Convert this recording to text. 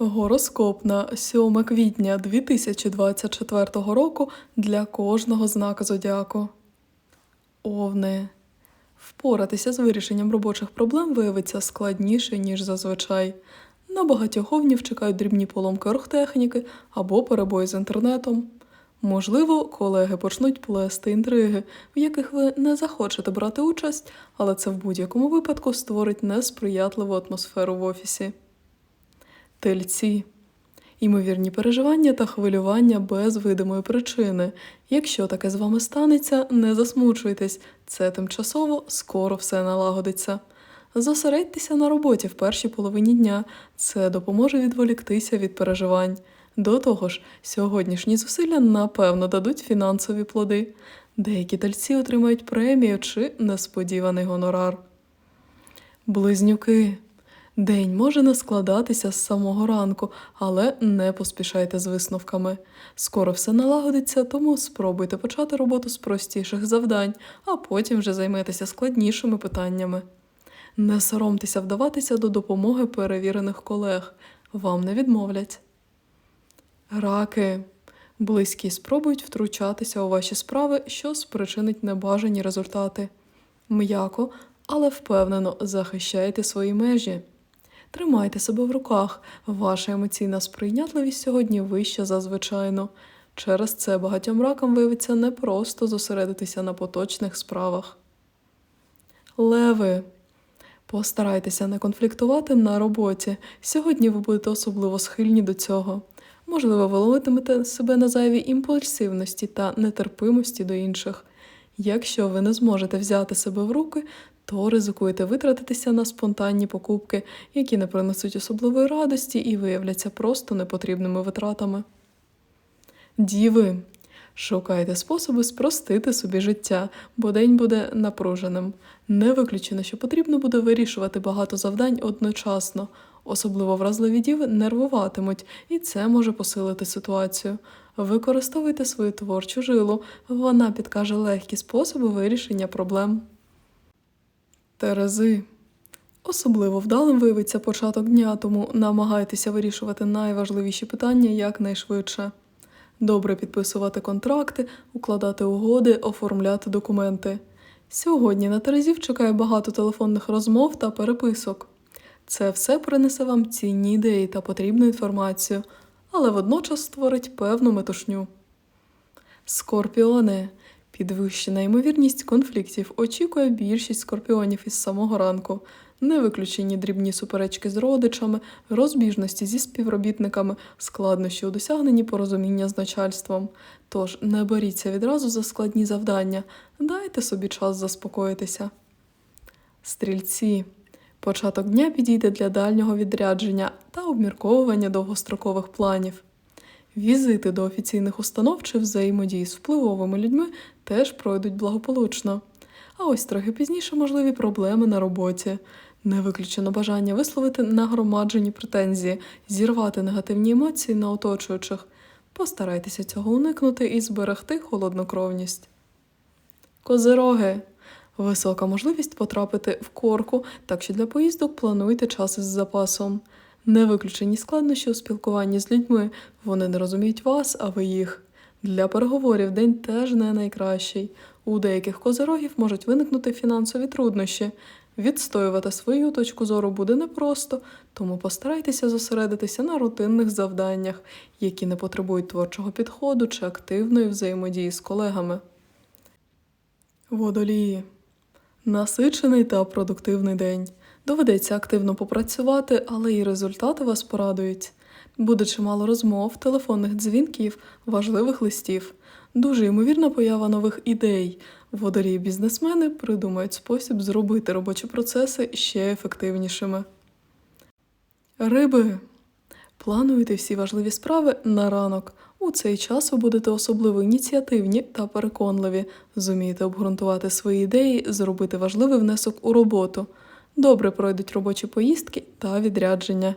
Гороскоп на 7 квітня 2024 року для кожного знака зодіаку. Овни. Впоратися з вирішенням робочих проблем виявиться складніше, ніж зазвичай. На багатьох овнів чекають дрібні поломки оргтехніки або перебої з інтернетом. Можливо, колеги почнуть плести інтриги, в яких ви не захочете брати участь, але це в будь-якому випадку створить несприятливу атмосферу в офісі. Тельці. Ймовірні переживання та хвилювання без видимої причини. Якщо таке з вами станеться, не засмучуйтесь, це тимчасово скоро все налагодиться. Зосередьтеся на роботі в першій половині дня, це допоможе відволіктися від переживань. До того ж, сьогоднішні зусилля напевно дадуть фінансові плоди. Деякі тельці отримають премію чи несподіваний гонорар. Близнюки. День може не складатися з самого ранку, але не поспішайте з висновками. Скоро все налагодиться, тому спробуйте почати роботу з простіших завдань, а потім вже займетеся складнішими питаннями. Не соромтеся вдаватися до допомоги перевірених колег. Вам не відмовлять. Раки. Близькі спробують втручатися у ваші справи, що спричинить небажані результати. М'яко, але впевнено захищайте свої межі. Тримайте себе в руках. Ваша емоційна сприйнятливість сьогодні вища за звичайну. Через це багатьом ракам виявиться непросто зосередитися на поточних справах. Леви. Постарайтеся не конфліктувати на роботі. Сьогодні ви будете особливо схильні до цього. Можливо, ви ловитимете себе на зайвій імпульсивності та нетерпимості до інших. Якщо ви не зможете взяти себе в руки, то ризикуєте витратитися на спонтанні покупки, які не принесуть особливої радості і виявляться просто непотрібними витратами. Діви. Шукайте способи спростити собі життя, бо день буде напруженим. Не виключено, що потрібно буде вирішувати багато завдань одночасно. Особливо вразливі діви нервуватимуть, і це може посилити ситуацію. Використовуйте свою творчу жилу, вона підкаже легкі способи вирішення проблем. Терези. Особливо вдалим виявиться початок дня, тому намагайтеся вирішувати найважливіші питання якнайшвидше. Добре підписувати контракти, укладати угоди, оформляти документи. Сьогодні на Терезів чекає багато телефонних розмов та переписок. Це все принесе вам цінні ідеї та потрібну інформацію, але водночас створить певну метушню. Скорпіони. Підвищена ймовірність конфліктів очікує більшість скорпіонів із самого ранку. Не виключені дрібні суперечки з родичами, розбіжності зі співробітниками, складнощі у досягненні порозуміння з начальством. Тож не беріться відразу за складні завдання, дайте собі час заспокоїтися. Стрільці. Початок дня підійде для дальнього відрядження та обмірковування довгострокових планів. Візити до офіційних установ чи взаємодії з впливовими людьми теж пройдуть благополучно. А ось трохи пізніше можливі проблеми на роботі. Не виключено бажання висловити нагромаджені претензії, зірвати негативні емоції на оточуючих. Постарайтеся цього уникнути і зберегти холоднокровність. Козироги. Висока можливість потрапити в корку, так що для поїздок плануйте час із запасом. Не виключені складнощі у спілкуванні з людьми, вони не розуміють вас, а ви їх. Для переговорів день теж не найкращий. У деяких козирогів можуть виникнути фінансові труднощі. Відстоювати свою точку зору буде непросто, тому постарайтеся зосередитися на рутинних завданнях, які не потребують творчого підходу чи активної взаємодії з колегами. Водолії. Насичений та продуктивний день. Доведеться активно попрацювати, але і результати вас порадують. Буде чимало розмов, телефонних дзвінків, важливих листів. Дуже ймовірна поява нових ідей. Водолії бізнесмени придумають спосіб зробити робочі процеси ще ефективнішими. Риби. Плануйте всі важливі справи на ранок. У цей час ви будете особливо ініціативні та переконливі, зумієте обґрунтувати свої ідеї, зробити важливий внесок у роботу. Добре пройдуть робочі поїздки та відрядження.